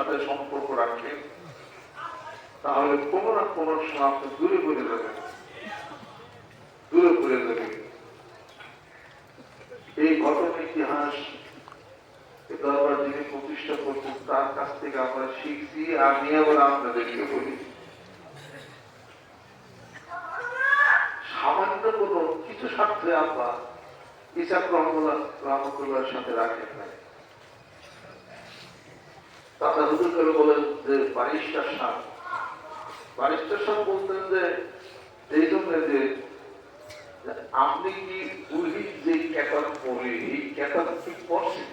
সাথে সম্পর্ক রাখেন তাহলে কোনো না কোনো আপনি দূরে পড়ে যাবেন দূরে পড়ে যাবেন এই ঘটনা ইতিহাস দরবার যিনি প্রতিষ্ঠা করছেন, তার কাছ থেকে আমরা শিখছি, আর আমি আবার আপনাদেরকে বলি। সামান্য কোনো কিছু স্বার্থে আমরা ইসাক রহমুল্লাহ রহমতুল্লাহর সাথে রাখেন নাই। দাদা হুজুর করে বলেন যে বারিশটার সাপ বারিশটার সাপ বলতেন যে, এই জন্য যে আপনি কি বুড়ি যে ক্যাটার পড়ে, এই ক্যাটার কি পড়ছেন?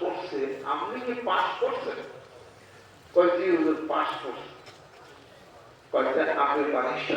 করছে, আপনি কি পাস করছেন? করছে। বারিশটা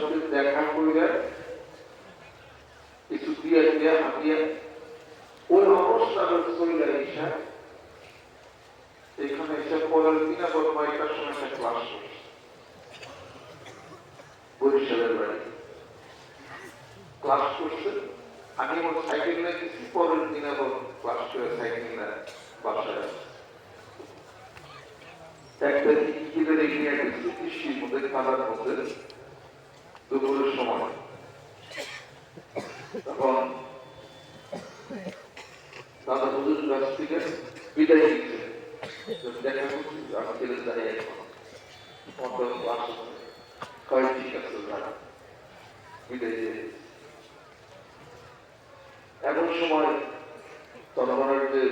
সাথে দেখা করিয়া কিছু দিয়া দিয়া, হাতিয়া। ওই অবস্থার চলে ইসা এখানে এসে পরের দিন আবার নয়টার সময় একটা ক্লাস বরিশালের বাড়ি। ক্লাস করছে। আমি আমার সাইকেল নিয়ে গেছি পরের দিন আবার ক্লাস করে সাইকেল নিয়ে বাসায় একটা টিকিটে রেখে গেছে বৃষ্টির মধ্যে কাদার মধ্যে। দুপুরের সময়। তখন দাদা হুজুর কাছ থেকে বিদায় দিচ্ছে দেখা করছি আমার ছেলে দাঁড়িয়ে কয় ঠিক আছে দাদা। বিদায় দিয়ে এমন সময় তখন যে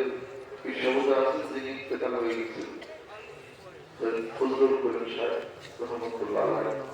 কৃষকরা আছে তিনি ইন্তেকাল হয়ে গেছিল ফজল করিম সাহেব রহমতুল্লাহ আলাইহি।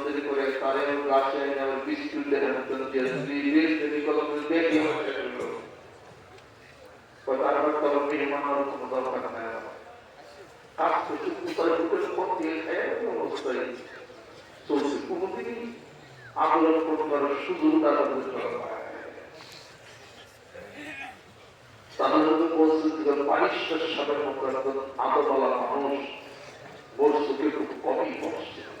নিয়ে মন্দির করে তারাও গাছে এনে আবার বিস্কুট দেন দিয়ে যদি কলম দেখি পারে যে পারিশ্রের সাথে মানুষ বলছে খুব কমই বসছে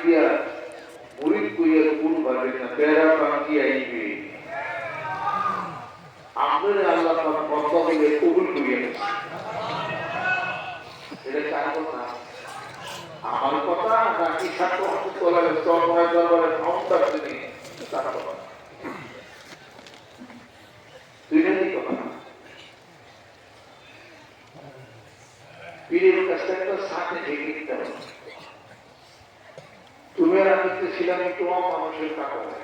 দিয়া মুড়ি কইয়া কোন পারবে না পেরা বাকি আইবে আপনার আল্লাহ তার কথা হইলে কবুল করিয়া এটা কার কথা আমার কথা নাকি ছাত্র হাতে তোলার চরমায় দরবারে ক্ষমতার তিনি তার কথা দুইটারই কথা পীরের কাছে একটা সাথে ঢেকে দিতে হবে ছিলাম একটু মানুষের কাটা